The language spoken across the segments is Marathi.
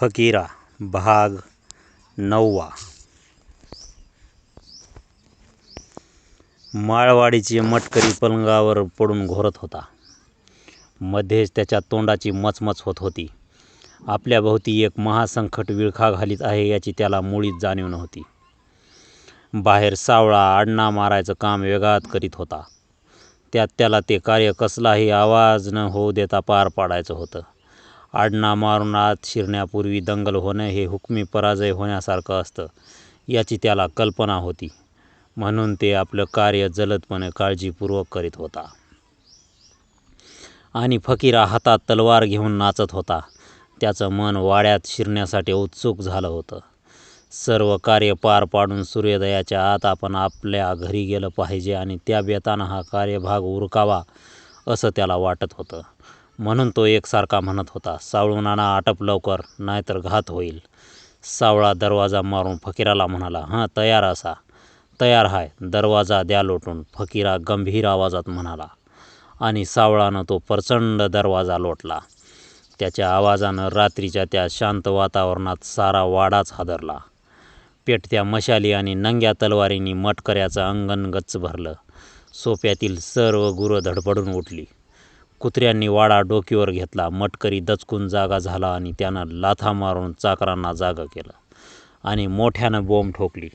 फकिरा भाग नववा माळवाडीची मटकरी पलंगावर पडून घोरत होता. मध्येच त्याच्या तोंडाची मचमच होत होती. आपल्याभोवती एक महासंकट विळखा घालीत आहे याची त्याला मुळीच जाणीव नव्हती. बाहेर सावळा आडणा मारायचं काम वेगात करीत होता. त्यात त्याला ते कार्य कसलाही आवाज न होऊ देता पार पाडायचं होतं. आडना मारून आत शिरण्यापूर्वी दंगल होणं हे हुकमी पराजय होण्यासारखं असतं याची त्याला कल्पना होती. म्हणून ते आपलं कार्य जलदपणे काळजीपूर्वक करीत होता. आणि फकिरा हातात तलवार घेऊन नाचत होता. त्याचं मन वाड्यात शिरण्यासाठी उत्सुक झालं होतं. सर्व कार्य पार पाडून सूर्योदयाच्या आत आपण आपल्या घरी गेलं पाहिजे आणि त्या बेतानं हा कार्यभाग उरकावा असं त्याला वाटत होतं. म्हणून तो एकसारखा म्हणत होता, सावळूनाना आटप लवकर, नाहीतर घात होईल. सावळा दरवाजा मारून फकिराला म्हणाला, हां तयार असा. तयार हाय, दरवाजा द्या लोटून, फकिरा गंभीर आवाजात म्हणाला. आणि सावळानं तो प्रचंड दरवाजा लोटला. त्याच्या आवाजानं रात्रीच्या त्या शांत वातावरणात सारा वाडाच हादरला. पेटत्या मशाली आणि नंग्या तलवारींनी मटकऱ्याचं अंगण गच्च भरलं. सोप्यातील सर्व गुरं धडपडून उठली. कुत्र्यांनी वाडा डोकीवर घेतला. मटकरी दचकून जागा झाला आणि त्यानं लाथा मारून चाकरांना जागं केलं आणि मोठ्यानं बोंब ठोकली.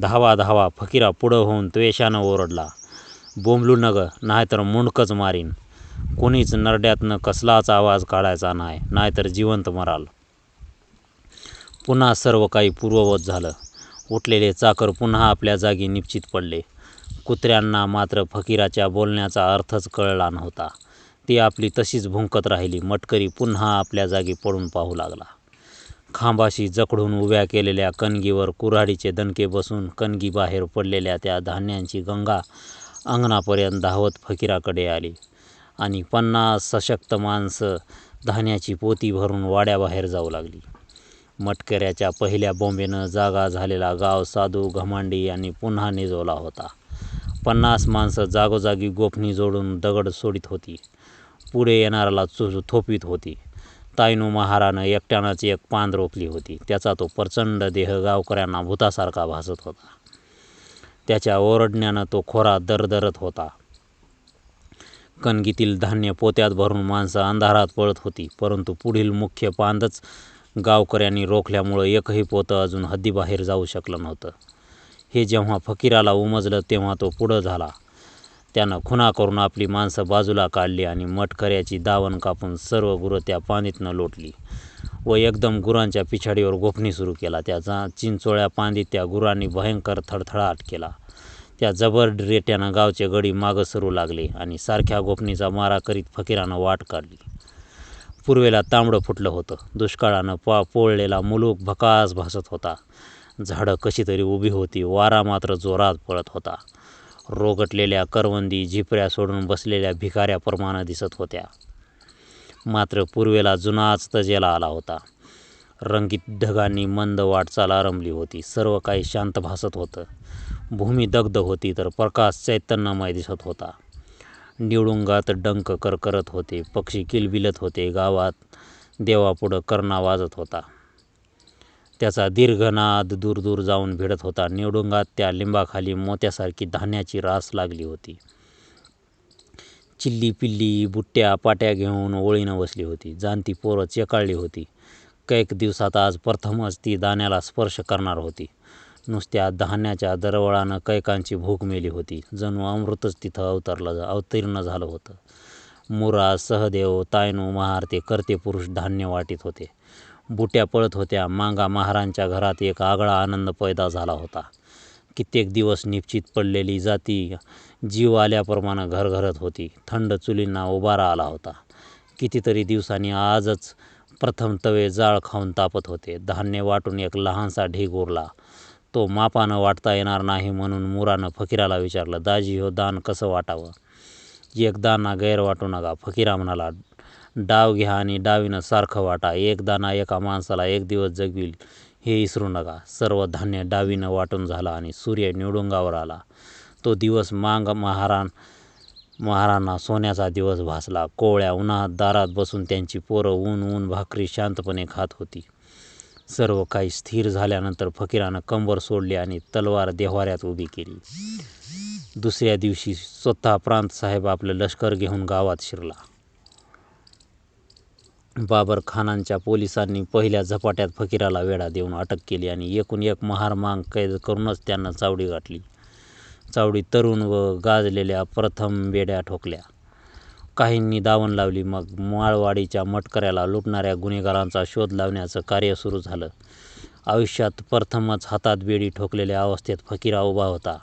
धावा धावा, फकिरा पुढं होऊन त्वेषानं ओरडला, बोंबलू नग, नाहीतर मुंडकच मारीन. कुणीच नरड्यातनं कसलाच आवाज काढायचा नाही नाहीतर जिवंत मराल. पुन्हा सर्व काही पूर्ववत झालं. उठलेले चाकर पुन्हा आपल्या जागी निश्चित पडले. कुत्र्यांना मात्र फकिराच्या बोलण्याचा अर्थच कळला नव्हता. ती आपली तशीच भुंकत राहिली. मटकरी पुन्हा आपल्या जागी पडून पाहू लागला. खांबाशी जखडून उभ्या केलेल्या कणगीवर कुऱ्हाडीचे दणके बसून कणगीबाहेर पडलेल्या त्या धान्यांची गंगा अंगणापर्यंत धावत फकिराकडे आली आणि पन्नास सशक्त माणसं धान्याची पोती भरून वाड्याबाहेर जाऊ लागली. मटकऱ्याच्या पहिल्या बोंबेनं जागा झालेला गाव साधू घमांडी यांनी पुन्हा निजवला होता. पन्नास माणसं जागोजागी गोफणी जोडून दगड सोडीत होती. पुढे येणाऱ्याला थोपवीत होती. ताईनू महारानं एकट्यानंच एक पान रोखली होती. त्याचा तो प्रचंड देह गावकऱ्यांना भुतासारखा भासत होता. त्याच्या ओरडण्यानं तो खोरा दरदरत होता. कणगीतील धान्य पोत्यात भरून माणसं अंधारात पळत होती. परंतु पुढील मुख्य पांदच गावकऱ्यांनी रोखल्यामुळं एकही पोतं अजून हद्दीबाहेर जाऊ शकलं नव्हतं. हे जेव्हा फकिराला उमजलं तेव्हा तो पुढं झाला. त्यानं खुना करून आपली माणसं बाजूला काढली आणि मटकऱ्याची दावण कापून सर्व गुरं त्या पांदीतनं लोटली व एकदम गुरांच्या पिछाडीवर गोफणी सुरू केला. त्याचा चिंचोळ्या पांदीत त्या गुरांनी भयंकर थडथडाट केला. त्या जबर रेट्यानं गावचे गडी मागं सरू लागले आणि सारख्या गोफणीचा मारा करीत फकीरानं वाट काढली. पूर्वेला तांबडं फुटलं होतं. दुष्काळानं पा पोळलेला मुलूक भकास भासत होता. झाडं कशी तरी उभी होती. वारा मात्र जोरात पळत होता. रोगटलेल्या करवंदी झिपऱ्या सोडून बसलेल्या भिकाऱ्याप्रमाणे दिसत होत्या. मात्र पूर्वेला जुनाच तजेला आला होता. रंगीत ढगांनी मंद वाटचाल आरंभली होती. सर्व काही शांत भासत होतं. भूमी दग्ध होती तर प्रकाश चैतन्यमय दिसत होता. निवडुंगात डंक करकरत होते. पक्षी किलबिलत होते. गावात देवापुढं कर्णा वाजत होता. त्याचा दीर्घनाद दूर दूर जाऊन भिडत होता. निवडुंगात त्या लिंबाखाली मोत्यासारखी धान्याची रास लागली होती. चिल्ली पिल्ली बुट्ट्या पाट्या घेऊन ओळीनं बसली होती. जाणती पोरं चेकाळली होती. कैक दिवसात आज प्रथमच ती दाण्याला स्पर्श करणार होती. नुसत्या धान्याच्या दरवळानं कैकांची भूक मेली होती. जणू अमृतच तिथं अवतरलं अवतीर्ण झालं होतं. मुरा सहदेव, तायनू महार ते कर्ते पुरुष धान्य वाटीत होते. बुट्या पळत होत्या. मांगा महारांच्या घरात एक आगळा आनंद पैदा झाला होता. कित्येक दिवस निश्चित पडलेली जाती जीव आल्याप्रमाणं घरघरत होती. थंड चुलींना उभारा आला होता. कितीतरी दिवसांनी आजच प्रथम तवे जाळ खाऊन तापत होते. धान्य वाटून एक लहानसा ढीग उरला. तो मापानं वाटता येणार नाही म्हणून मुरानं फकिराला विचारलं, दाजी हो दान कसं वाटावं? एक दाना गैर वाटू नका. फकीरा म्हणाला, डाव घ्या आणि डावीनं सारखं वाटा. एक दाना एका माणसाला एक दिवस जगवील हे इसरू नका. सर्व धान्य डावीनं वाटून झाला आणि सूर्य निवडुंगावर आला. तो दिवस मांग महाराण महारांना सोन्याचा दिवस भासला. कोवळ्या उन्हात दारात बसून त्यांची पोरं ऊन ऊन भाकरी शांतपणे खात होती. सर्व काही स्थिर झाल्यानंतर फकीरानं कंबर सोडली आणि तलवार देवाऱ्यात उभी केली. दुसऱ्या दिवशी स्वतः प्रांत साहेब आपलं लष्कर घेऊन गावात शिरला. बाबरखानाच्या पोलिसांनी पहिल्या झपाट्यात फकीराला वेढा देऊन अटक केली आणि एकूण एक महार मांग कैद करूनच त्यांना चावडी गाठली. चावडी तरुण व गाजलेल्या प्रथम बेड्या ठोकल्या. काहींनी दावण लावली. मग माळवाडीच्या मटकऱ्याला लुटणाऱ्या गुन्हेगारांचा शोध लावण्याचं कार्य सुरू झालं. आयुष्यात प्रथमच हातात बेडी ठोकलेल्या अवस्थेत फकीरा उभा होता.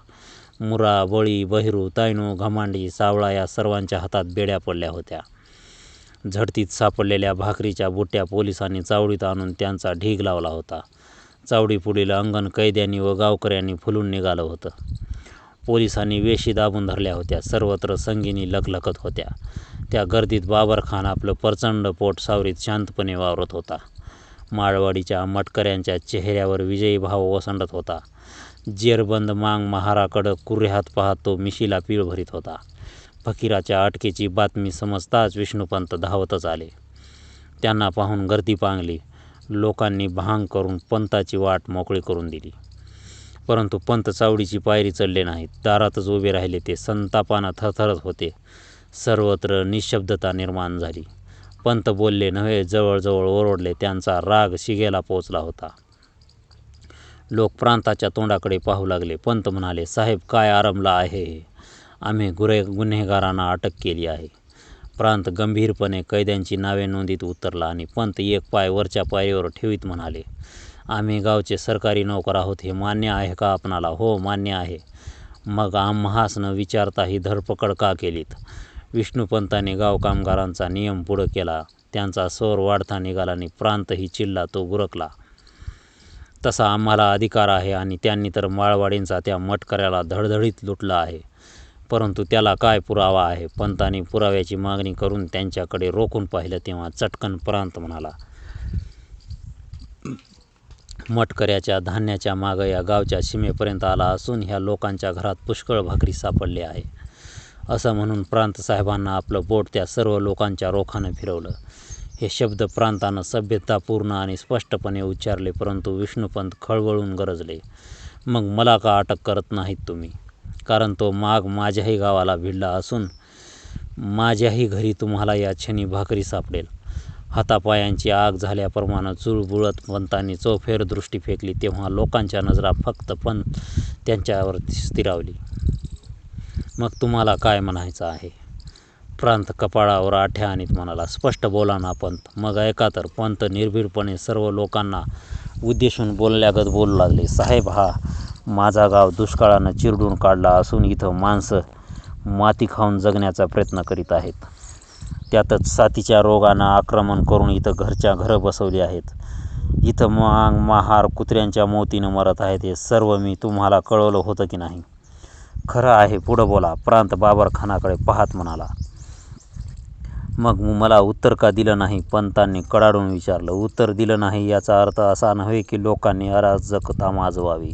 मुरा, बळी, बहिरू, तायनू, घमांडी, सावळा या सर्वांच्या हातात बेड्या पडल्या होत्या. झडतीत सापडलेल्या भाकरीच्या बुट्ट्या पोलिसांनी चावडीत आणून त्यांचा ढीग लावला होता. चावडीपुढील अंगण कैद्यांनी व गावकऱ्यांनी फुलून निघालं होतं. पोलिसांनी वेशी दाबून धरल्या होत्या. सर्वत्र संगिनी लखलखत होत्या. त्या गर्दीत बाबरखान आपलं प्रचंड पोट सावरीत शांतपणे वावरत होता. माळवाडीच्या मटकऱ्यांच्या चेहऱ्यावर विजयी भाव ओसंडत होता. जेरबंद मांग महाराकडं कुर्हात पाहत तो मिशीला पीळ भरीत होता. फकीराच्या अटकेची बातमी समजताच विष्णुपंत धावतच आले. त्यांना पाहून गर्दी पांगली. लोकांनी भांग करून पंताची वाट मोकळी करून दिली. परंतु पंत चावडीची पायरी चढले नाहीत. दारातच उभे राहिले. ते संतापानं थरथरत होते. सर्वत्र निशब्दता निर्माण झाली. पंत बोलले नव्हे, जवळजवळ ओरडले. त्यांचा राग शिगेला पोचला होता. लोक प्रांताच्या तोंडाकडे पाहू लागले. पंत म्हणाले, साहेब काय आरंभला आहे हे? आम्ही गुरे गुन्हेगारांना अटक केली आहे. प्रांत गंभीरपणे कैद्यांची नावे नोंदीत उतरला आणि पंत एक पाय वरच्या पायरीवर ठेवीत म्हणाले, आम्ही गावचे सरकारी नोकर आहोत हे मान्य आहे का आपणाला? हो, मान्य आहे. मग आम्हास न विचारता ही धरपकड का केलीत? विष्णूपंतांनी गावकामगारांचा नियम पुढं केला. त्यांचा सौर वाढता निघाला आणि प्रांतही चिल्ला तो गुरकला. तसा आम्हाला अधिकार आहे आणि त्यांनी तर माळवाडींचा त्या मटकऱ्याला धडधडीत लुटला आहे. परंतु त्याला काय पुरावा आहे? पंतांनी पुराव्याची मागणी करून त्यांच्याकडे रोखून पाहिलं तेव्हा चटकन प्रांत म्हणाला, मटकऱ्याच्या धान्याच्या मागं या गावच्या सीमेपर्यंत आला असून ह्या लोकांच्या घरात पुष्कळ भाकरी सापडली आहे. असं म्हणून प्रांतसाहेबांना आपलं बोट त्या सर्व लोकांच्या रोखानं फिरवलं. हे शब्द प्रांतानं सभ्यतापूर्ण आणि स्पष्टपणे उच्चारले. परंतु विष्णुपंत खळबळून गरजले, मग मला का अटक करत नाहीत तुम्ही? कारण तो माग माझ्याही गावाला भिडला असून माझ्याही घरी तुम्हाला या क्षणी भाकरी सापडेल. हातापायांची आग झाल्याप्रमाणे चुळबुळत पंतांनी चौफेर दृष्टी फेकली तेव्हा लोकांच्या नजरा फक्त पण त्यांच्यावर स्थिरावली. मग तुम्हाला काय म्हणायचं आहे? प्रांत कपाळावर आठ्या आणीत म्हणाला, स्पष्ट बोला ना पंत. मग ऐका तर. पंत निर्भीडपणे सर्व लोकांना उद्देशून बोलल्यागत बोलू लागले, साहेब हा माझा गाव दुष्काळानं चिरडून काढला असून इथं माणसं माती खाऊन जगण्याचा प्रयत्न करीत आहेत. त्यातच साथीच्या रोगानं आक्रमण करून इथं घरच्या घरं बसवली आहेत. इथं मांग महार कुत्र्यांच्या मोतीनं मरत आहेत. हे सर्व मी तुम्हाला कळवलं होतं की नाही? खरं आहे, पुढं बोला. प्रांत बाबरखानाकडे पाहत म्हणाला. मग मला उत्तर का दिलं नाही? पंतांनी कडाडून विचारलं. उत्तर दिलं नाही याचा अर्थ असा नव्हे की लोकांनी अराजकता माजवावी,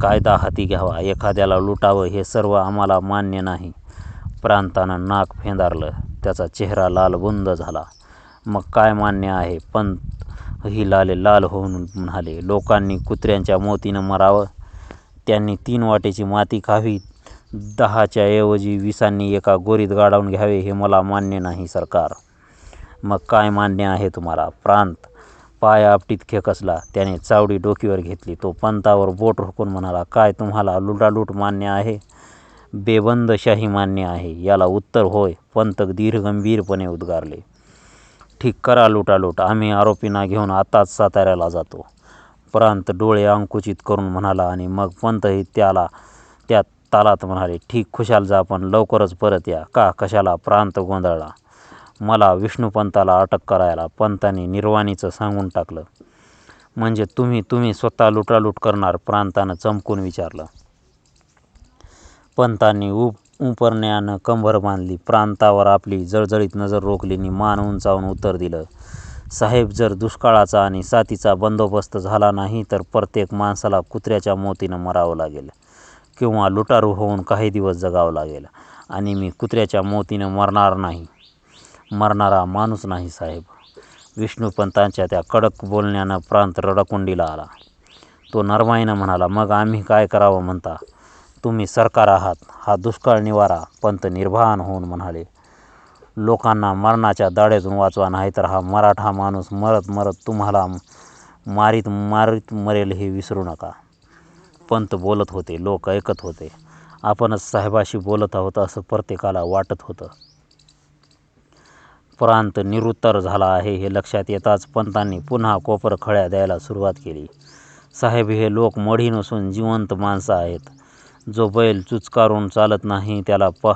कायदा हाती घ्यावा, एखाद्याला लुटावं हे सर्व आम्हाला मान्य नाही. प्रांतानं नाक फेंदारलं. त्याचा चेहरा लालबुंद झाला. मग काय मान्य आहे? पंतही लालेलाल होऊन म्हणाले, लोकांनी कुत्र्यांच्या मोतीनं मरावं, त्यांनी तीन वाटेची माती खावी, दहाच्या ऐवजी विसांनी एका गोरीत गाडावून घ्यावे हे मला मान्य नाही सरकार. मग काय मान्य आहे तुम्हाला? प्रांत पाय आपटीत खेकसला. त्याने चावडी डोकीवर घेतली. तो पंतावर बोट रोखून म्हणाला, काय तुम्हाला लुटालूट मान्य आहे? बेबंदशाही मान्य आहे? याला उत्तर होय. पंत दीर्घगंभीरपणे उद्गारले. ठीक, करा लुटालूट. आम्ही आरोपींना घेऊन आताच साताऱ्याला जातो. प्रांत डोळे अंकुचित करून म्हणाला आणि मग पंतही त्याला त्या तालात म्हणाले, ठीक, खुशाल जा, पण लवकरच परत या. का, कशाला? प्रांत गोंधळला. मला, विष्णूपंताला अटक करायला. पंतांनी निर्वाणीचं सांगून टाकलं. म्हणजे तुम्ही तुम्ही स्वतः लुटालूट करणार? प्रांतानं चमकून विचारलं. पंतांनी उप उपरण्यानं कंबर बांधली. प्रांतावर आपली जळजळीत नजर रोखली आणि मान उंचावून उत्तर दिलं, साहेब जर दुष्काळाचा आणि साथीचा बंदोबस्त झाला नाही तर प्रत्येक माणसाला कुत्र्याच्या मोतीनं मरावं लागेल किंवा लुटारू होऊन काही दिवस जगावं लागेल. आणि मी कुत्र्याच्या मोतीनं मरणार नाही मरणारा माणूस नाही साहेब. विष्णूपंतांच्या त्या कडक बोलण्यानं प्रांत रडकुंडीला आला. तो नरमाईनं म्हणाला मग आम्ही काय करावं म्हणता? तुम्ही सरकार आहात हा दुष्काळ निवारा पंत निर्भान होऊन म्हणाले. लोकांना मरणाच्या दाड्यातून वाचवा नाहीतर हा मराठा माणूस मरत मरत तुम्हाला मारीत मारीत मरेल हे विसरू नका. पंत बोलत होते लोक ऐकत होते. आपणच साहेबाशी बोलत आहोत असं प्रत्येकाला वाटत होतं. प्रांत निरुत्तर झाला आहे हे लक्षात येताच पंतांनी पुन्हा कोपर खळ्या द्यायला सुरुवात केली. साहेब हे लोक मढी नसून जिवंत माणसं आहेत. जो बैल चुचकारून चालत नाही त्याला प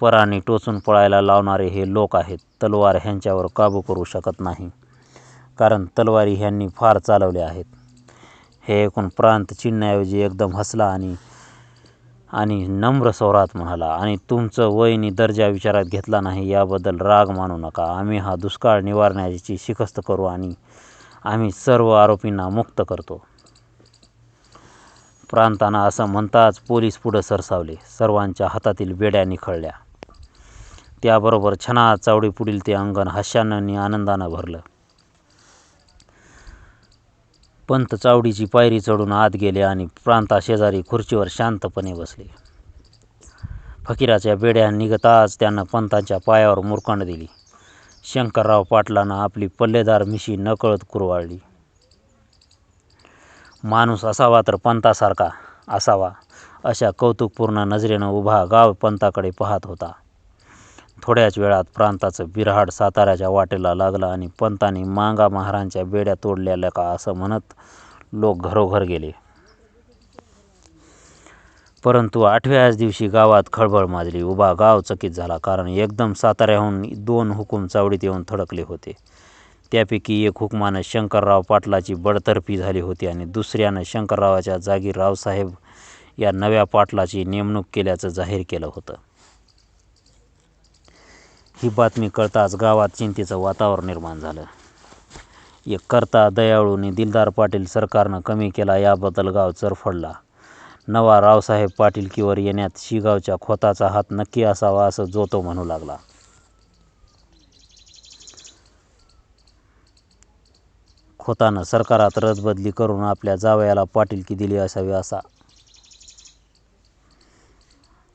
पराने टोचून पळायला लावणारे हे लोक आहेत. तलवार ह्यांच्यावर काबू करू शकत नाही. कारण तलवारी ह्यांनी फार चालवले आहेत. हे ऐकून प्रांत चिडण्याऐवजी एकदम हसला आणि आणि नम्र स्वरात म्हणाला आणि तुमचं वयनी दर्जा विचारात घेतला नाही याबद्दल राग मानू नका. आम्ही हा दुष्काळ निवारण्याची शिकस्त करू आणि आम्ही सर्व आरोपींना मुक्त करतो. प्रांतांना असं म्हणताच पोलीस पुढं सरसावले. सर्वांच्या हातातील बेड्या निखळल्या. त्याबरोबर छना चावडी पुढील ते अंगण हास्यानं आणि आनंदानं भरलं. पंत चावडीची पायरी चढून आत गेले आणि प्रांताशेजारी खुर्चीवर शांतपणे बसले. फकीराच्या बेड्या निघताच त्यानं पंतांच्या पायावर मुरकांड दिली. शंकरराव पाटलानं आपली पल्लेदार मिशी नकळत कुरवाळली. माणूस असावा तर पंतासारखा असावा अशा कौतुकपूर्ण नजरेनं उभा गाव पंताकडे पाहत होता. थोड्याच वेळात प्रांताचं बिरहाड साताऱ्याच्या वाटेला लागलं आणि पंतांनी मांगा महारांच्या बेड्या तोडलेल्या का असं म्हणत लोक घरोघर गेले. परंतु आठव्याच दिवशी गावात खळबळ माजली. उभा गाव चकित झाला कारण एकदम साताऱ्याहून दोन हुकूम चावडीत येऊन थडकले होते. त्यापैकी एक हुकमानं शंकरराव पाटलाची बडतर्फी झाली होती आणि दुसऱ्यानं शंकररावाच्या जागी रावसाहेब या नव्या पाटलाची नेमणूक केल्याचं जाहीर केलं होतं. ही बातमी कळताच गावात चिंतेचं वातावरण निर्माण झालं. एक करता दयाळूने दिलदार पाटील सरकारनं कमी केला याबद्दल गाव चरफडला. नवा रावसाहेब पाटीलकीवर येण्यात शिगावच्या खोताचा हात नक्की असावा असं जो तो म्हणू लागला. खोतानं सरकारात रदबदली करून आपल्या जावयाला पाटीलकी दिली असावी असा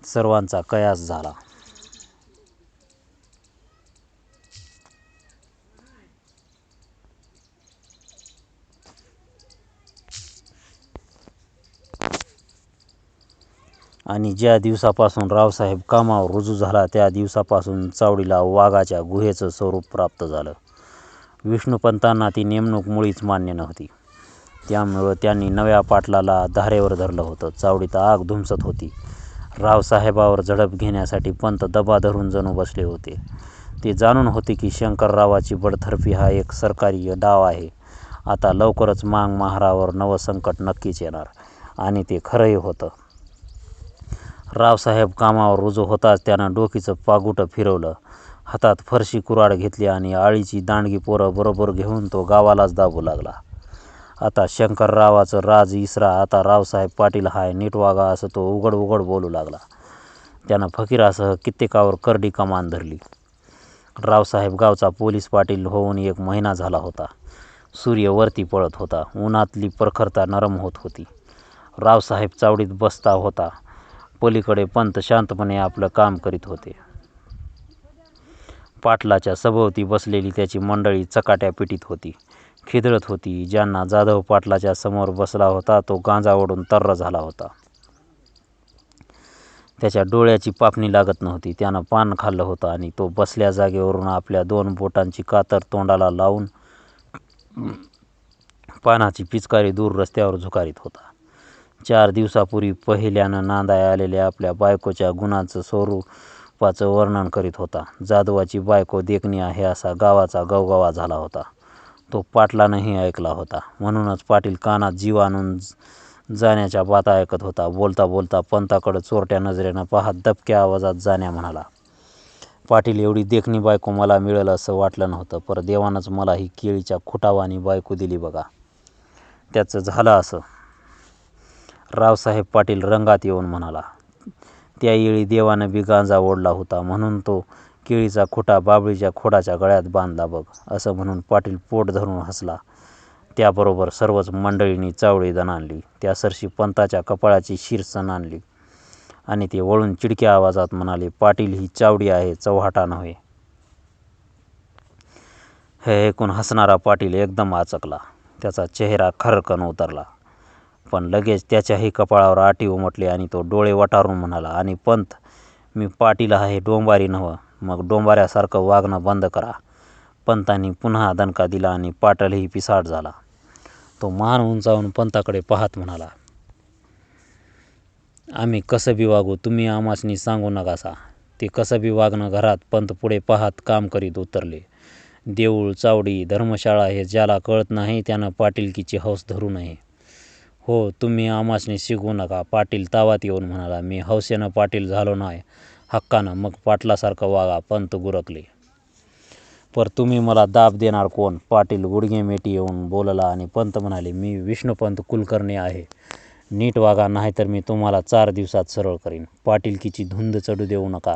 सर्वांचा कयास झाला. आणि ज्या दिवसापासून रावसाहेब कामावर रुजू झाला त्या दिवसापासून चावडीला वाघाच्या गुहेचं स्वरूप प्राप्त झालं. विष्णुपंतांना ती नेमणूक मुळीच मान्य नव्हती. त्यामुळं त्यांनी नव्या पाटलाला धारेवर धरलं होतं. चावडीत आग धुमसत होती. रावसाहेबावर झडप घेण्यासाठी पंत दबा धरून जणू बसले होते. ते जाणून होते की शंकररावाची बडथर्फी हा एक सरकारी डाव आहे. आता लवकरच मांग महारावर नवं संकट नक्कीच येणार. आणि ते खरंही होतं. रावसाहेब कामावर रुजू होताच त्यानं डोकीचं पागुटं फिरवलं. हातात फरशी कुराड घेतली आणि आळीची दांडगी पोरं बरोबर घेऊन तो गावालाच दाबू लागला. आता शंकररावाचं राज इसरा आता रावसाहेब पाटील हाय नीट वागा असं तो उघड उघड बोलू लागला. त्यानं फकीरासह कित्येकावर करडी कमान धरली. रावसाहेब गावचा पोलीस पाटील होऊन एक महिना झाला होता. सूर्य वरती पळत होता. उन्हातली प्रखरता नरम होत होती. रावसाहेब चावडीत बसता होता. पलीकडे पंत शांतपणे आपलं काम करीत होते. पाटलाच्या सभोवती बसलेली त्याची मंडळी चकाट्या पिटीत होती. खिदळत होती. ज्यांना जाधव पाटलाच्या समोर बसला होता तो गांजा ओढून तर्र झाला होता. त्याच्या डोळ्याची पापणी लागत नव्हती. त्यानं पान खाल्लं होतं आणि तो बसल्या जागेवरून आपल्या दोन बोटांची कातर तोंडाला लावून पानाची पिचकारी दूर रस्त्यावर झुकारीत होता. चार दिवसापूर्वी पहिल्यानं नांदाय आलेल्या आपल्या बायकोच्या गुणाचं स्वरूपाचं वर्णन करीत होता. जाधवाची बायको देखणी आहे असा गावाचा गवगवा झाला होता. तो पाटलानंही ऐकला होता. म्हणूनच पाटील कानात जीव आणून जाण्याच्या बाता ऐकत होता. बोलता बोलता पंताकडं चोरट्या नजरेनं पाहत दबक्या आवाजात जाण्या म्हणाला पाटील एवढी देखणी बायको मला मिळेल असं वाटलं नव्हतं पर देवानंच मला ही केळीच्या खुटावानी बायको दिली बघा. त्याचं झालं असं. रावसाहेब पाटील रंगात येऊन म्हणाला त्यावेळी देवानं बी गांजा ओढला होता म्हणून तो केळीचा खुटा बाबळीच्या खोडाच्या गळ्यात बांधला बघ असं म्हणून पाटील पोट धरून हसला. त्याबरोबर सर्वच मंडळींनी चावळी दण आणली त्या सरशी पंताच्या कपाळाची शीर सण आणली आणि ते वळून चिडक्या आवाजात म्हणाले पाटील ही चावडी आहे चव्हाटा नव्हे. हे ऐकून हसणारा पाटील एकदम आचकला त्याचा चेहरा खरकन उतरला. पण लगेच त्याच्याही कपाळावर आटी उमटली आणि तो डोळे वटारून म्हणाला आणि पंत मी पाटील आहे डोंबारी नव्हं मग डोंबाऱ्यासारखं वागणं बंद करा. पंतांनी पुन्हा दणका दिला आणि पाटलही पिसाट झाला. तो मान उंचावून पंताकडे पाहत म्हणाला आम्ही कसं बी वागू तुम्ही आमासनी सांगू नकासा ते कसं बी वागणं घरात पंत पुढे पाहत काम करीत उतरले. देऊळ चावडी धर्मशाळा हे ज्याला कळत नाही त्यानं पाटीलकीची हौस धरू नये. हो तुम्ही आमासनी शिकवू नका. पाटील तावात येऊन म्हणाला मी हौसेनं पाटील झालो नाही. हक्कानं मग पाटलासारखं वागा. पंत गुरकले. पर तुम्ही मला दाब देणार कोण? पाटील गुडघे मेटी येऊन बोलला आणि पंत म्हणाले मी विष्णुपंत कुलकर्णी आहे. नीट वागा नाहीतर मी तुम्हाला चार दिवसात सरळ करीन. पाटीलकीची धुंद चढू देऊ नका.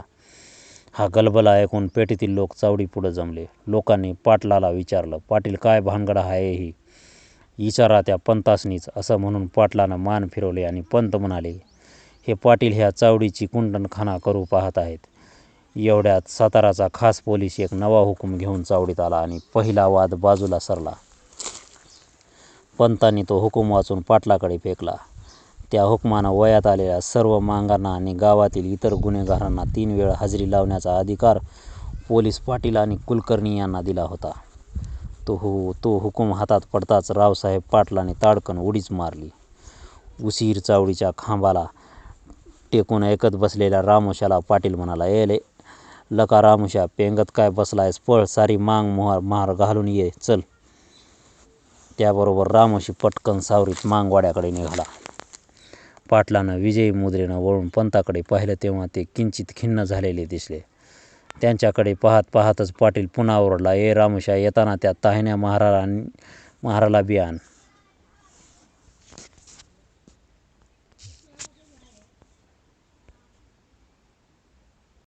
हा गलबला ऐकून पेटीतील लोक चावडी पुढं जमले. लोकांनी पाटलाला विचारलं पाटील काय भानगड आहे ही? इचारा त्या पंतासनीच असं म्हणून पाटलानं मान फिरवले आणि पंत म्हणाले हे पाटील ह्या चावडीची कुंडणखाना करू पाहत आहेत. एवढ्यात साताराचा खास पोलीस एक नवा हुकूम घेऊन चावडीत आला आणि पहिला वाद बाजूला सरला. पंतांनी तो हुकूम वाचून पाटलाकडे फेकला. त्या हुकमानं वयात आलेल्या सर्व मांगांना आणि गावातील इतर गुन्हेगारांना तीन वेळ हजेरी लावण्याचा अधिकार पोलीस पाटील आणि कुलकर्णी यांना दिला होता. तो हु तो हुकूम हातात पडताच रावसाहेब पाटलाने ताडकन उडीच मारली. उशीर चावडीच्या खांबाला टेकून ऐकत बसलेल्या रामोशाला पाटील म्हणाला ए लका रामोशा पेंगत काय बसलायस? पळ सारी मांग मोहार महार घालून ये चल. त्याबरोबर रामोशी पटकन सावरीत मांगवाड्याकडे निघाला. पाटलानं विजयी मुद्रेनं वळून पंताकडे पाहिलं तेव्हा ते किंचित खिन्न झालेले दिसले. त्यांच्याकडे पाहत पाहतच पाटील पुन्हा ओरडला ए रामोशा येताना त्या ताहण्या महाराला महाराला बी आण.